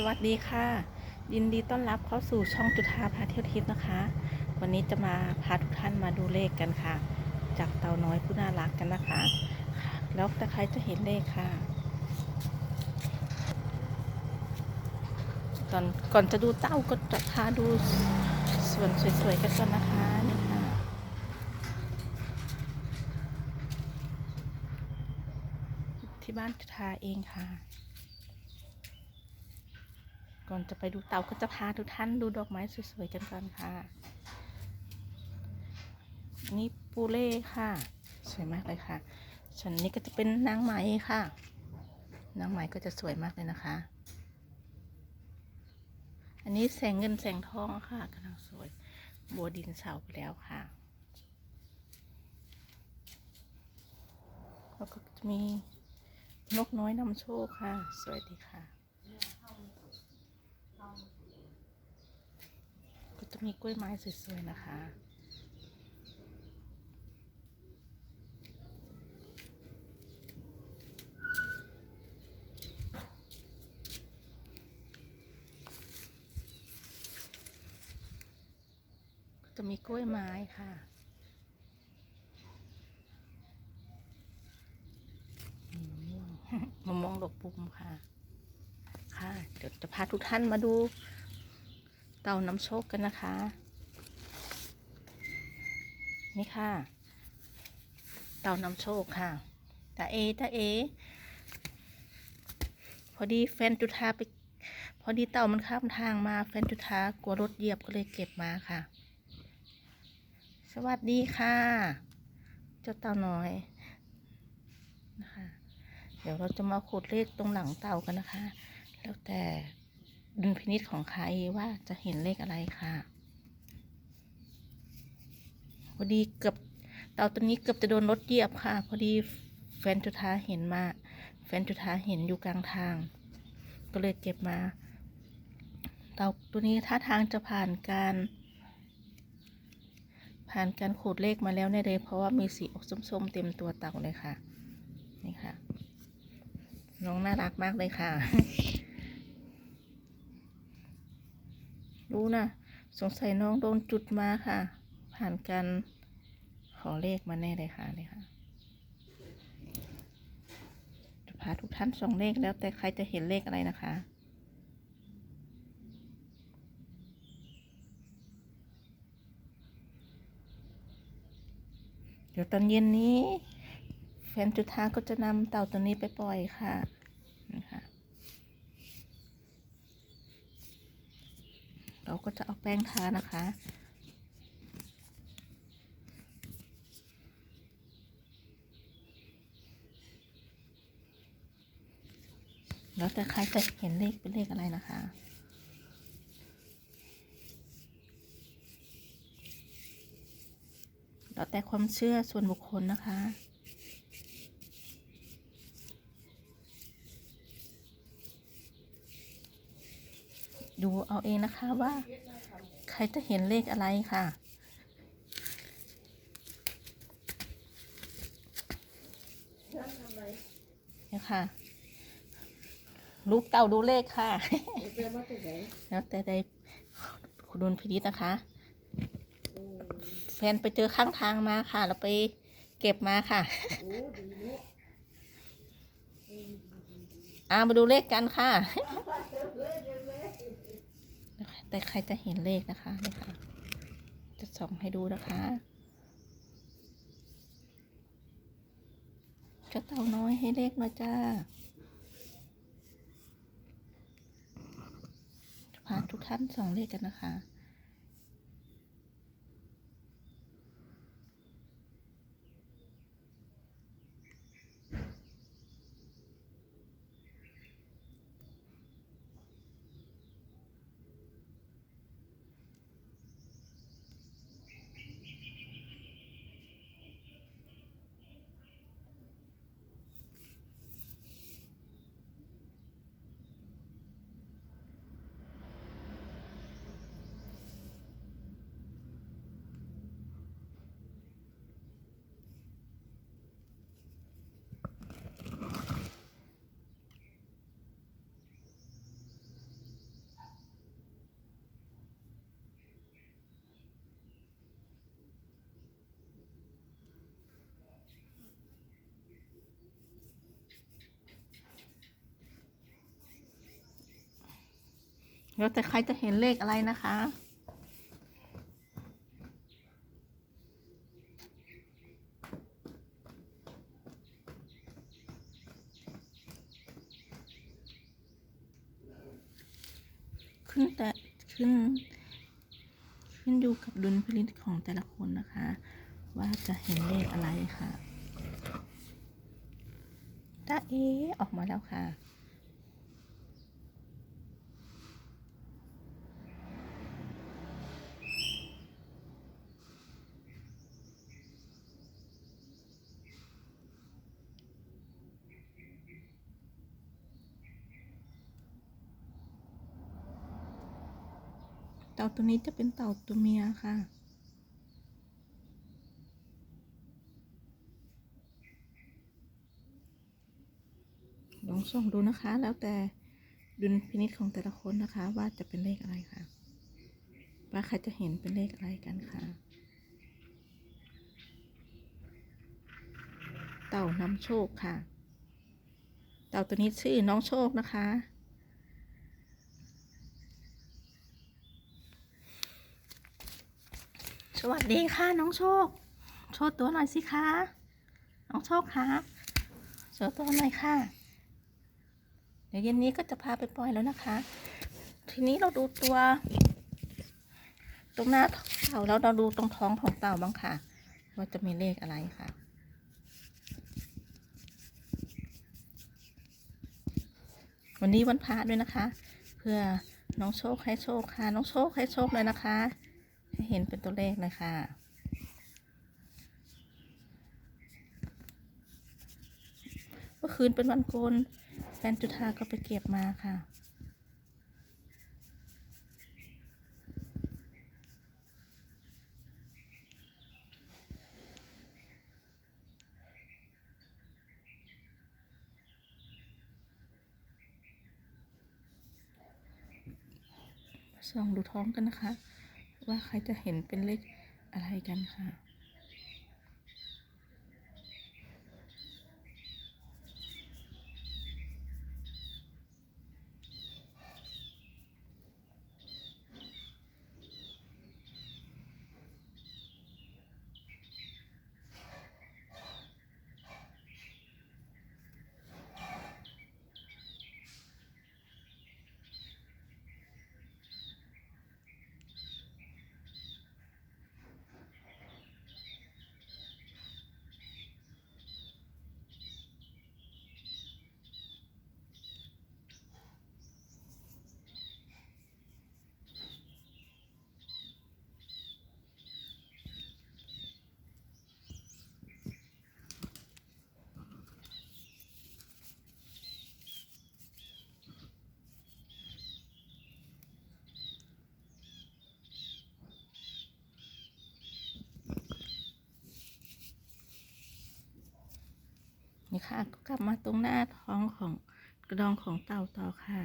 สวัสดีค่ะ ยินดีต้อนรับเข้าสู่ช่องจุธาพาเที่ยวทิพย์นะคะ วันนี้จะมาพาทุกท่านมาดูเลขกันค่ะ จากเต่าน้อยผู้น่ารักกันนะคะ แล้วแต่ใครจะเห็นเลขค่ะก่อนก่อนจะดูเต้าก็จะพาดูส่วนสวยๆกันก่อนนะคะนี่ค่ะที่บ้านจุธาเองค่ะ ก่อนจะไปดูเต่าก็จะพาทุกท่านดูดอกไม้สวยๆกันก่อนค่ะ นี่ปูเล่ค่ะ สวยมากเลยค่ะส่วนนี้ก็จะเป็นนางไหมค่ะ นางไหมก็จะสวยมากเลยนะคะ อันนี้แสงเงินแสงทองค่ะกำลังสวย บัวดินเสาไปแล้วค่ะ แล้วก็จะมีนกน้อยนำโชคค่ะ สวยดีค่ะ ก็ จะมีกล้วยไม้สวยๆนะคะจะมีกล้วยไม้ค่ะ มะม่วงดอกปุ่มค่ะ ค่ะ เดี๋ยวจะพาทุกท่านมาดู เตาน้ำโชคกันนะคะ นี่ค่ะ เตาน้ำโชคค่ะตาเอตาเอ พอดีแฟนจุธาไป พอดีเต่ามันข้ามทางมาแฟนจุธากลัวรถเหยียบก็เลยเก็บมาค่ะ สวัสดีค่ะ เจ้าเต่าน้อยนะคะเดี๋ยวเราจะมาขูดเลขตรงหลังเต่ากันนะคะ แล้วแต่ ดุลพินิษของใครว่าจะเห็นเลขอะไรค่ะพอดีเกือบเต่าตัวนี้เกือบจะโดนรถเหยียบค่ะ พอดีแฟนจุธาเห็นมา แฟนจุธาเห็นอยู่กลางทาง ก็เลยเก็บมา เต่าตัวนี้ท่าทางจะผ่านการ ผ่านการขูดเลขมาแล้วแน่เลยเพราะว่ามีสีออกส้มๆเต็มตัวเต่าเลยค่ะ นี่ค่ะ น้องน่ารักมากเลยค่ะ รู้นะสงสัยน้องโดนจุดมาค่ะ ผ่านการขอเลขมาแน่เลยค่ะนี่ค่ะจะพาทุกท่านส่องเลขแล้วแต่ใครจะเห็นเลขอะไรนะคะเดี๋ยวตอนเย็นนี้แฟนจุธาก็จะนำเต่าตัวนี้ไปปล่อยค่ะนี่ค่ะ เราก็จะเอาแป้งทานะคะ แล้วแต่ใครจะเห็นเลขเป็นเลขอะไรนะคะแล้วแต่ความเชื่อส่วนบุคคลนะคะ ดูเอาเองนะคะว่า ใครจะเห็นเลขอะไรค่ะ เนี่ยค่ะ ลูกเต่าดูเลขค่ะ แล้วแต่ได้คุณดุลพินิจนะคะ แฟนไปเจอข้างทางมาค่ะเราไปเก็บมาค่ะอามาดูเลขกันค่ะ แต่ใครจะเห็นเลขนะคะนี่ค่ะ จะส่องให้ดูนะคะเจ้าเต่าน้อยให้เลขมาจ้าจะพาทุกท่านส่องเลขกันนะคะ แล้วแต่ใครจะเห็นเลขอะไรนะคะ ขึ้นแต่ขึ้น ขึ้นอยู่กับดุลพินิจของแต่ละคนนะคะ ว่าจะเห็นเลขอะไรค่ะตาเอออกมาแล้วค่ะ ตัวนี้จะเป็นเต่าตัวเมียค่ะ ลองส่องดูนะคะ แล้วแต่ดุลพินิจของแต่ละคนนะคะ ว่าจะเป็นเลขอะไรค่ะ ว่าใครจะเห็นเป็นเลขอะไรกันค่ะ เต่านำโชคค่ะ เต่าตัวนี้ชื่อน้องโชคนะคะ วัสดีค่ะน้องโชค โชว์ตัวหน่อยสิคะ น้องโชคคะโชว์ตัวหน่อยค่ะ เดี๋ยวเย็นนี้ก็จะพาไปปล่อยแล้วนะคะ ทีนี้เราดูตัว ตรงหน้าเต่าแล้วเราดูตรงท้องของเต่าบ้างค่ะ ว่าจะมีเลขอะไรค่ะวันนี้วันพระด้วยนะคะ เพื่อน้องโชคให้โชคค่ะ น้องโชคให้โชคเลยนะคะ ให้เห็นเป็นตัวเลขเลยค่ะ เมื่อคืนเป็นวันโกนแฟนจุธาก็ไปเก็บมาค่ะส่องดูท้องกันนะคะ ว่าใครจะเห็นเป็นเลขอะไรกันค่ะ นี่ ค่ะ ก็กลับมาตรงหน้าท้องของกระดองของเต่าต่อค่ะ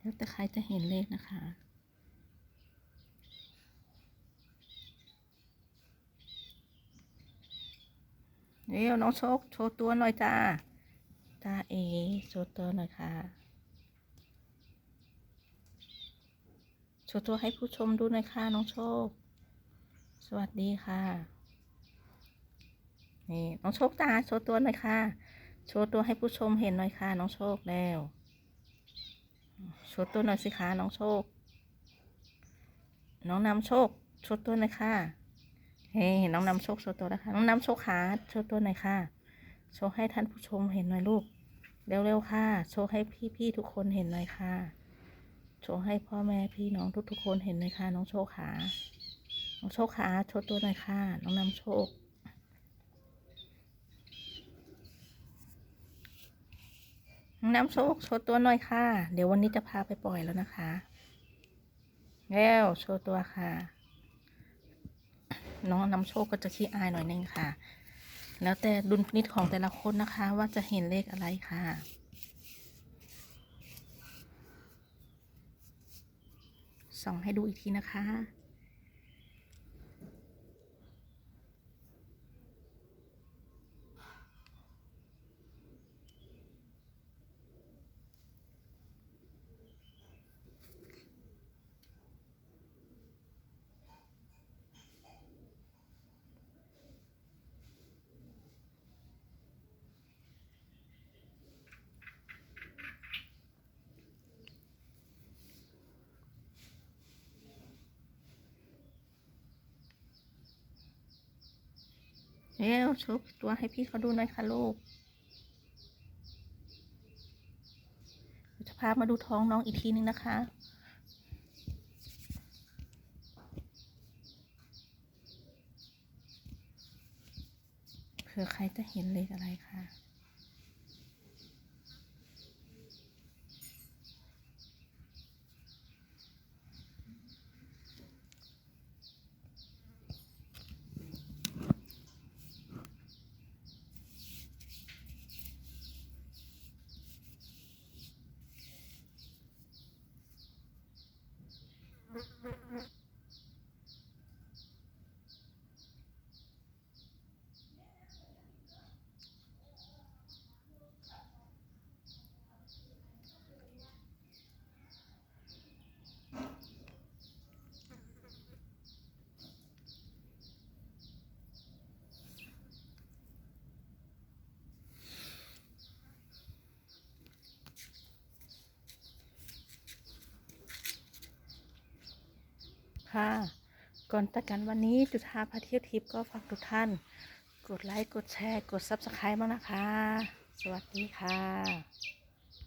แล้วแต่ใครจะเห็นเลขนะคะเดี๋ยวน้องโชคโชว์ตัวหน่อยจ้าจ้าเอโชว์ตัวหน่อยค่ะ ชว์ตัวให้ผู้ชมดูหน่อยค่ะน้องโชค สวัสดีค่ะ นี่น้องโชคจ้าโชว์ตัวหน่อยค่ะ โชว์ตัวให้ผู้ชมเห็นหน่อยค่ะ น้องโชคแล้ว โชว์ตัวหน่อยสิคะน้องโชค น้องนำโชค โชว์ตัวหน่อยค่ะเฮ้น้องนำโชคโชว์ตัวนะคะน้องนำโชคขาโชว์ตัวหน่อยค่ะ โชว์ให้ท่านผู้ชมเห็นหน่อยลูก เร็วๆค่ะ โชว์ให้พี่ๆทุกคนเห็นหน่อยค่ะ โชว์ให้พ่อแม่พี่น้องทุกๆคนเห็นหน่อยค่ะน้องโชคขาน้องโชคขาโชว์ตัวหน่อยค่ะน้องนำโชคน้องน้ำโชคโชว์ตัวหน่อยค่ะ เดี๋ยววันนี้จะพาไปปล่อยแล้วนะคะ แล้วโชว์ตัวค่ะ น้องนำโชคก็จะขี้อายหน่อยนึงค่ะ แล้วแต่ดุลพินิจของแต่ละคนนะคะ ว่าจะเห็นเลขอะไรค่ะ ส่องให้ดูอีกทีนะคะ เร็วชุบตัวให้พี่เขาดูหน่อยค่ะลูกจะพามาดูท้องน้องอีกทีนึงนะคะ เผื่อใครจะเห็นเลขอะไรค่ะ ค่ะ ก่อนตัดกันวันนี้จุธาพาเที่ยวทิพย์ก็ฝากทุกท่าน กดไลค์ กดแชร์ กดซับสไครต์บ้างนะคะ สวัสดีค่ะ